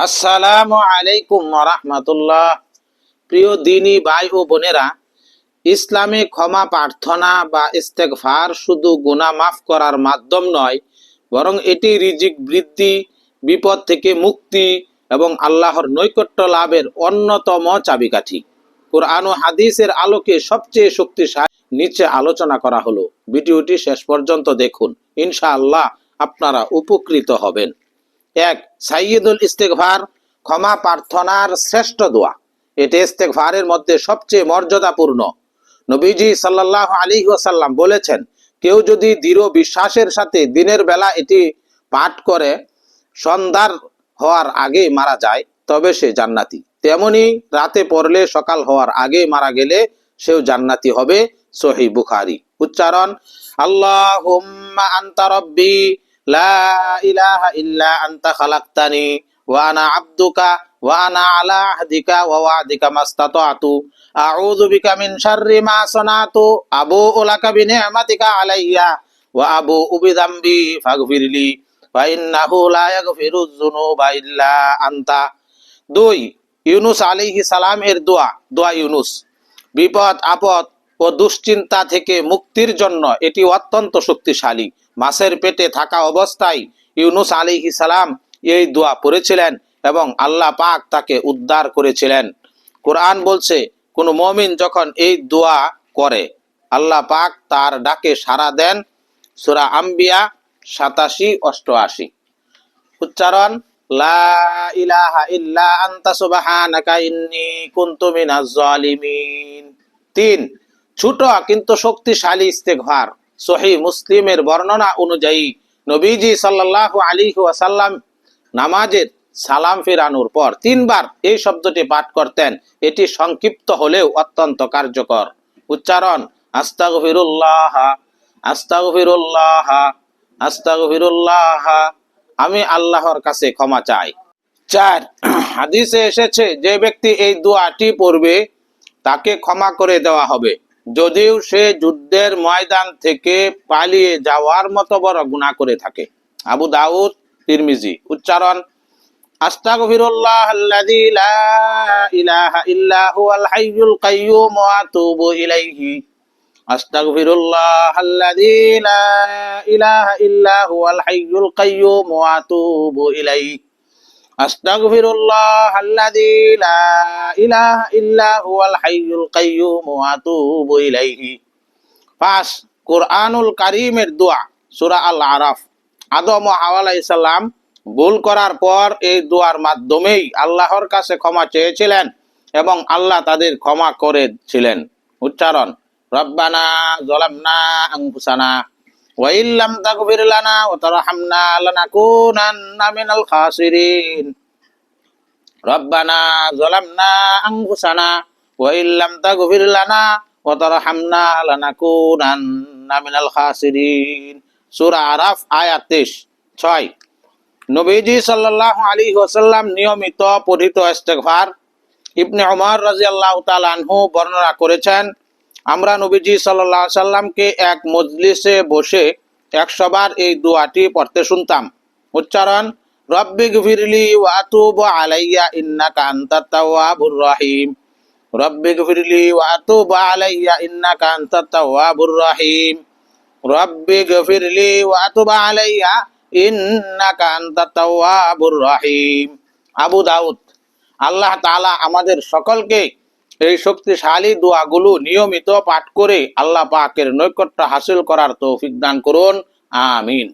আসসালামু আলাইকুম রহমতুল্লাহ। প্রিয় দিনী ভাই ও বোনেরা, ইসলামে ক্ষমা প্রার্থনা বা ইস্তেকফার শুধু গুণা মাফ করার মাধ্যম নয়, বরং এটি রিজিক বৃদ্ধি, বিপদ থেকে মুক্তি এবং আল্লাহর নৈকট্য লাভের অন্যতম চাবিকাঠি। কোরআন ও হাদিসের আলোকে সবচেয়ে শক্তিশালী নিচে আলোচনা করা হলো। ভিডিওটি শেষ পর্যন্ত দেখুন। ইনশাআল্লাহ আপনারা উপকৃত হবেন। এক সাইয়দুল ইস্তেকভার ক্ষমা প্রার্থনার শ্রেষ্ঠ দোয়া। এটি ইস্তেকভারের মধ্যে সবচেয়ে মর্যাদাপূর্ণ। নবীজি সাল্লাহ আলী ওয়াসাল্লাম বলেছেন, কেউ যদি দৃঢ় বিশ্বাসের সাথে দিনের বেলা এটি পাঠ করে, সন্ধ্যার হওয়ার আগে মারা যায়, তবে সে জান্নাতি। তেমনি রাতে পড়লে সকাল হওয়ার আগে মারা গেলে সেও জান্নাতি হবে সহি বুখারি। উচ্চারণ আল্লাহ আন্তা লা ইলাহা ইল্লা আনতা খালাকতানি ওয়া আনা আবদুকা ওয়া আনা আলা আহদিকা ওয়া ওয়াদিকা মাস্তাতাতু। আউযু বিকা মিন শাররি মা সানাতু। আবু লাকা বিনি'মাতিকা আলাইয়া। ওয়া আবু বিযামবি ফাগফিরলি। ফা ইন্নাহু লা ইয়াগফিরুয যুনুবা দুই, ইউনুস আলাইহিস সালামের দোয়া। দোয়া ইউনুস। বিপদ, আপদ ও দুশ্চিন্তা থেকে মুক্তির জন্য এটি অত্যন্ত শক্তিশালী। মাছের পেটে থাকা অবস্থায় ইউনুস আলী সালাম এই দোয়া পড়েছিলেন এবং আল্লাহ পাক তাকে উদ্ধার করেছিলেন। কোরআন বলছে, কোন মমিন যখন এই দোয়া করে, আল্লাহ পাক তার ডাকে সাড়া দেন। সুরা আম্বিয়া সাতাশি অষ্টআশি। উচ্চারণ, লা ইলাহা ইল্লা জালিমিন তিন ছোট কিন্তু শক্তিশালী ইস্তেগফার। সহি মুসলিমের বর্ণনা অনুযায়ী নবীজি সাল্লাল্লাহু আলাইহি ওয়াসাল্লাম নামাজের সালাম ফেরানোর পর তিনবার এই শব্দটি পাঠ করতেন। এটি সংক্ষিপ্ত হলেও অত্যন্ত কার্যকর। উচ্চারণ, আস্তাগফিরুল্লাহ আস্তাগফিরুল্লাহ আস্তাগফিরুল্লাহ, আমি আল্লাহর কাছে ক্ষমা চাই। চার, হাদিসে এসেছে, যে ব্যক্তি এই দোয়াটি পড়বে, তাকে ক্ষমা করে দেওয়া হবে। যদিও সে যুদ্ধের ময়দান থেকে পালিয়ে যাওয়ার মতো বড় গুনাহ করে থাকে। আবু দাউদ, তিরমিজি, উচ্চারণ, আস্তাগফিরুল্লাহ লা ইলাহা ইল্লা হুয়াল হাইয়ুল কাইয়্যুম ওয়া ইলাইহি। আস্তাগফিরুল্লাহ আল্লাযী লা ইলাহা ইল্লা হুয়াল হাইয়ুল কাইয়্যুম ওয়া আতুবু ইলাইহি। পাঁচ দোয়া, সূরা আল আরাফ আদম ও হাওয়া ভুল করার পর এই দোয়ার মাধ্যমেই আল্লাহর কাছে ক্ষমা চেয়েছিলেন এবং আল্লাহ তাদের ক্ষমা করেছিলেন। উচ্চারণ, রব্বানা জলামনা আনফুসানা। ওয়া ইল্লাম তাগফির লানা ওয়া তারহামনা লানাকুনান্না মিনাল খাসিরিন। রব্বানা জলামনা আনফুসানা ওয়া ইল্লাম তাগফির লানা ওয়া তারহামনা লানাকুনান্না মিনাল খাসিরিন। সূরা আরাফ, আয়াত 23 ছয়। নবীজি সাল্লাল্লাহু আলাইহি ওয়াসাল্লাম নিয়মিত পঠিত ইস্তেগফার। ইবনে ওমর রাদিয়াল্লাহু তাআলা আনহু বর্ণনা করেছেন আমরা নবীজি আলাইহি সাল্লামকে এক মজলিসে বসে একশো বার এই দোয়াটি পড়তে শুনতাম। উচ্চারণ, রব্বি গফিরলি ওয়া আতুবু আলাইয়া ইন্নাকা আনতাত তাওয়াবুর রহিম। রব্বি গফিরলি ওয়া আতুবু আলাইয়া ইন্নাকা আনতাত তাওয়াবুর রহিম। রব্বি গফিরলি ওয়া আতুবু আলাইয়া ইন্নাকা আনতাত তাওয়াবুর রহিম। আবু দাউদ, আল্লাহ তাআলা আমাদের সকলকে এই শক্তিশালী দোয়াগুলো নিয়মিত পাঠ করে আল্লাহ পাকের নৈকট্য হাসিল করার তৌফিক দান করুন। আমিন।